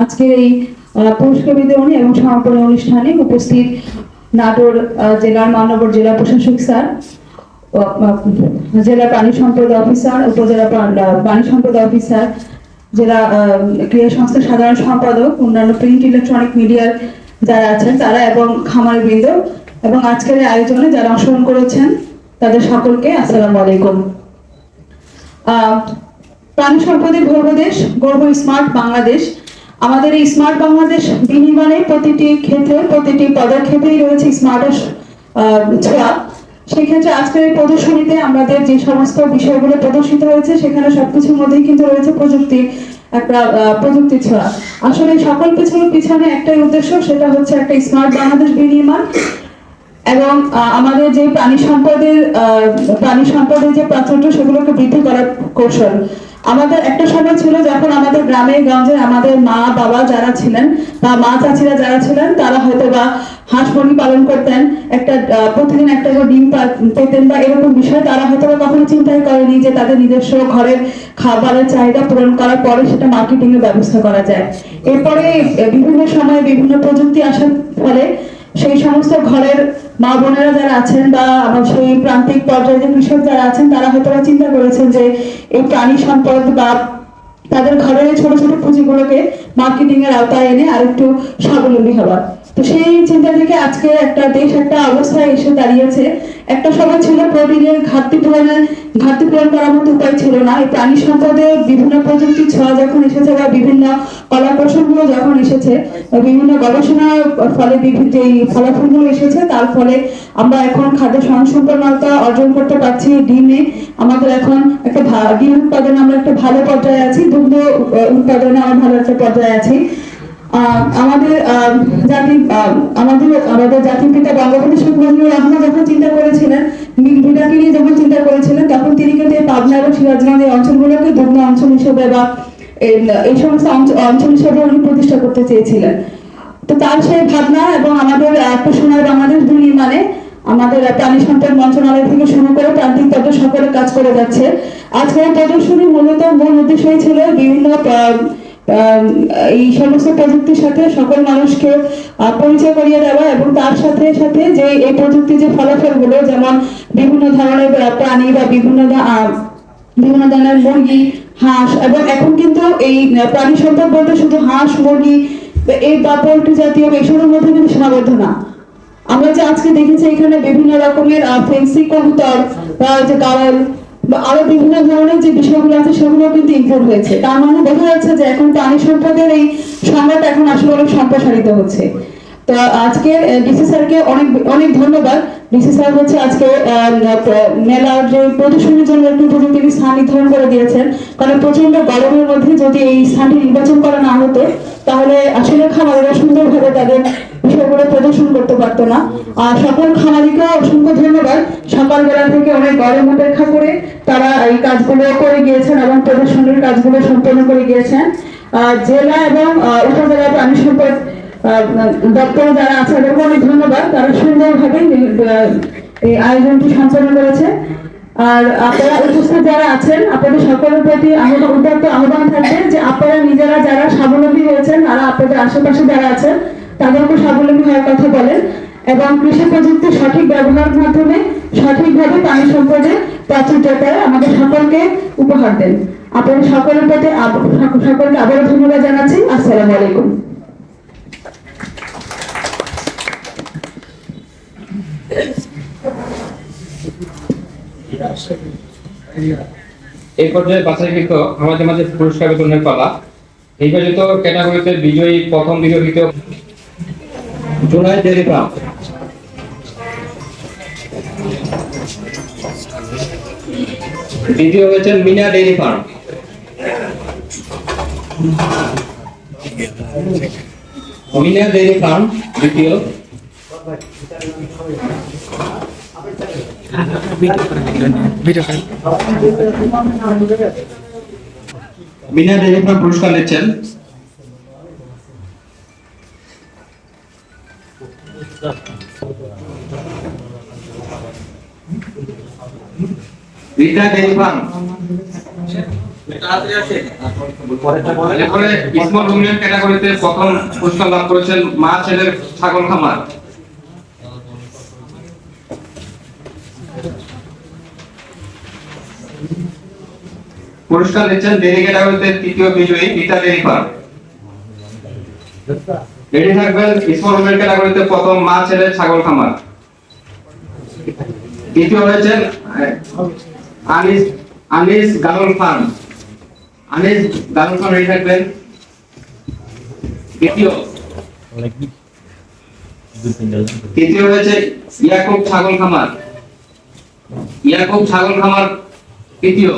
আজকের এই পুরস্কার বিতরণী এবং সমাপনী অনুষ্ঠানে উপস্থিত নাটোর জেলার মানবর জেলা প্রশাসক স্যার জেলা প্রাণী সম্পদ অফিসার, উপজেলা প্রাণ- সম্পদ অফিসার, জেলা ক্রীড়া সংস্থার সাধারণ সম্পাদক, অন্যান্য প্রিন্ট ইলেকট্রনিক মিডিয়ার যারা আছেন তারা এবং খামারি বৃন্দ এবং আজকের এই আয়োজনে যারা অংশগ্রহণ করেছেন তাদের সকলকে আসসালামু আলাইকুম। প্রাণী সম্পদের গর্বদেশ গর্ব স্মার্ট বাংলাদেশ আমাদের এই স্মার্ট বাংলাদেশ বিনির্মাণে প্রতিটি ক্ষেত্রে, প্রতিটি পদক্ষেপেই রয়েছে স্মার্ট ছোঁয়া। সেক্ষেত্রে আজকের এই প্রদর্শনীতে আমাদের যে সমস্ত বিষয়গুলো প্রদর্শিত হয়েছে, সেখানে সবকিছুর মধ্যেই কিন্তু রয়েছে প্রযুক্তি, একটা প্রযুক্তি ছোঁয়া। আসলে সকল পিছনে পিছনে একটাই উদ্দেশ্য, সেটা হচ্ছে একটা স্মার্ট বাংলাদেশ বিনির্মাণ। এবং আমাদের যে প্রাণী সম্পদের প্রাণী সম্পদের যে প্রাচুর্য সেগুলোকে বৃদ্ধি করার কৌশল। আমাদের একটা সময় ছিল যখন আমাদের গ্রামে, গঞ্জে আমাদের মা, বাবা যারা ছিলেন বা মা চাচিরা যারা ছিলেন, তারা হয়তো বা হাঁস মুরগি পালন করতেন, একটা প্রতিদিন একটা করে ডিম পেতেন বা এরকম বিষয় তারা হয়তো বা কখনো চিন্তাই করেনি যে তাদের নিজস্ব ঘরের খাবারের চাহিদা পূরণ করার পরে সেটা মার্কেটিং এর ব্যবস্থা করা যায়। এরপরে বিভিন্ন সময়ে বিভিন্ন প্রযুক্তি আসার ফলে সেই সমস্ত ঘরের মা বোনেরা যারা আছেন বা আমার সেই প্রান্তিক পর্যায়ে যে কৃষক যারা আছেন, তারা হয়তো চিন্তা করেছেন যে এই প্রাণী সম্পদ বা তাদের ঘরের ছোট ছোট পুঁজিগুলোকে মার্কেটিং এর আওতায় এনে আরেকটু স্বাবলম্বী হওয়ার তো সেই চিন্তা থেকে আজকে একটা দেশ, একটা অবস্থায় এসে দাঁড়িয়েছে। একটা সময় ছিল প্রোটিনের ঘাটতি পূরণের ঘাটতি পূরণ করার মতো উপায় ছিল না। এই প্রাণী সম্পদের বিভিন্ন প্রযুক্তি ছোঁয়া যখন এসেছে বা বিভিন্ন কলা কৌশলগুলো যখন এসেছে বিভিন্ন গবেষণার ফলে বিভিন্ন যে ফলাফলগুলো এসেছে, তার ফলে আমরা এখন খাদ্য স্বয়ংসম্পূর্ণতা অর্জন করতে পারছি। ডিমে আমাদের এখন একটা ডিম উৎপাদনে আমরা একটা ভালো পর্যায়ে আছি। দুগ্ধ উৎপাদনে আমরা ভালো একটা পর্যায়ে আছি। আমাদের জাতি আমাদের আমাদের জাতির পিতা বঙ্গবন্ধু শেখ মুজিবুর রহমান যখন চিন্তা করেছিলেন মিলভিটাকে নিয়ে যখন চিন্তা করেছিলেন, তখন তিনি কিন্তু এই পাবনা এবং সিরাজগঞ্জ এই অঞ্চলগুলোকে দুগ্ধ অঞ্চল হিসেবে বা এই- সমস্ত অঞ্চল হিসেবে উনি প্রতিষ্ঠা করতে চেয়েছিলেন। তো তার সেই ভাবনা এবং আমাদের একটা সোনার বাংলাদেশ নির্মাণে আমাদের প্রাণী সম্পদ মন্ত্রণালয় থেকে শুরু করে প্রান্তিক পর্যায়ে সকলে কাজ করে যাচ্ছে। আজকের প্রদর্শনী মূলত মূল উদ্দেশ্যই ছিল বিভিন্ন এই সমস্ত প্রযুক্তির সাথে সকল মানুষকে পরিচয় করিয়ে দেওয়া এবং তার সাথে সাথে যে এই প্রযুক্তির যে ফলাফলগুলো, যেমন বিভিন্ন ধরনের প্রাণী বা বিভিন্ন বিভিন্ন ধরনের মুরগি, হাঁস এবং এখন কিন্তু এই প্রাণী সম্পদ বলতে শুধু হাঁস, মুরগি, এই বা পোল্ট্রি জাতীয় এসবের মধ্যে কিন্তু সীমাবদ্ধ না। আমরা যে আজকে দেখেছি এখানে বিভিন্ন রকমের ফেন্সি কবুতর, বা যে গাড়ল বা আরও বিভিন্ন ধরনের যে বিষয়গুলো আছে, সেগুলো কিন্তু ইনক্লুড হয়েছে। তার মানে বোঝা যাচ্ছে যে এখন প্রাণী সম্পদের এই সংজ্ঞাটা এখন আসলে অনেক সম্প্রসারিত হচ্ছে। তো আজকে ডিসি স্যারকে অনেক অনেক ধন্যবাদ। ডিসি স্যার হচ্ছে আজকে মেলার যে প্রদর্শনীর জন্য একটু উপযুক্ত একটি স্থান নির্ধারণ করে দিয়েছেন। কারণ প্রচণ্ড গরমের মধ্যে যদি এই স্থানটি নির্বাচন করা না হতো, তাহলে আসলে খামারেরা সুন্দরভাবে তাদের বিষয়গুলো প্রদর্শন করতে পারতো না। আর সকল খামারিকে অসংখ্য ধন্যবাদ। সকালবেলা থেকে অনেক গরম অপেক্ষা করে তারা এই কাজগুলো করে গিয়েছেন এবং প্রদর্শনীর কাজগুলো সম্পন্ন করে গিয়েছেন। জেলা এবং উপজেলা প্রাণী সম্পদ দপ্তরে যারা আছে তাদেরকে অনেক ধন্যবাদ। তারা সুন্দরভাবে এই আয়োজনটি সম্পন্ন করেছে। আর আপনারা উপস্থিত যারা আছেন, আপনাদের সকলের প্রতি আমাদের উদ্যোক্ত আহ্বান থাকবে যে আপনারা নিজেরা যারা স্বাবলম্বী হয়েছেন, তারা আপনাদের আশেপাশে যারা আছেন তাদেরকে স্বাবলম্বী হওয়ার কথা বলেন এবং কৃষি প্রযুক্তির সঠিক ব্যবহারের মাধ্যমে সঠিকভাবে পানি সম্পদের প্রাচুর্যতায় আমাদের সকলকে উপহার দেন। আপনাদের সকলের প্রতি সকলকে আবারও ধন্যবাদ জানাচ্ছি। আসসালামু আলাইকুম। এই পর্যায়ে বাছাইকৃত আমাদের মাঝে পুরস্কার বিতরণের পালা। নির্বাচিত ক্যাটাগরিতে বিজয়ী প্রথম বিজয়িত জুলাই ফার্ম দ্বিতীয় হয়েছেন Mina dairy farm Mina dairy farm দ্বিতীয়। মিনা ডেরি ফার্ম পুরস্কার নিচ্ছেন। রীতা ডেরি স্মল রুমিয়ান ক্যাটাগরিতে প্রথম পুরস্কার লাভ করেছেন মা ছেলের ছাগল খামার। পুরস্কার দিচ্ছেন ডেরি ক্যাটাগরিতে তৃতীয় বিজয়ী পিতা ডেরি ফার্ম রেডি থাকবেন রুমিয়ান ক্যাটাগরিতে প্রথম মা ছেলের ছাগল, খামার। দ্বিতীয় হয়েছেন আনিস আনিস গালল ফার্ম। আনিস গালল ফার্ম রেডি থাকবেন। তৃতীয় তৃতীয় হয়েছে ইয়াকুব ছাগল খামার। ইয়াকুব ছাগল খামার তৃতীয়।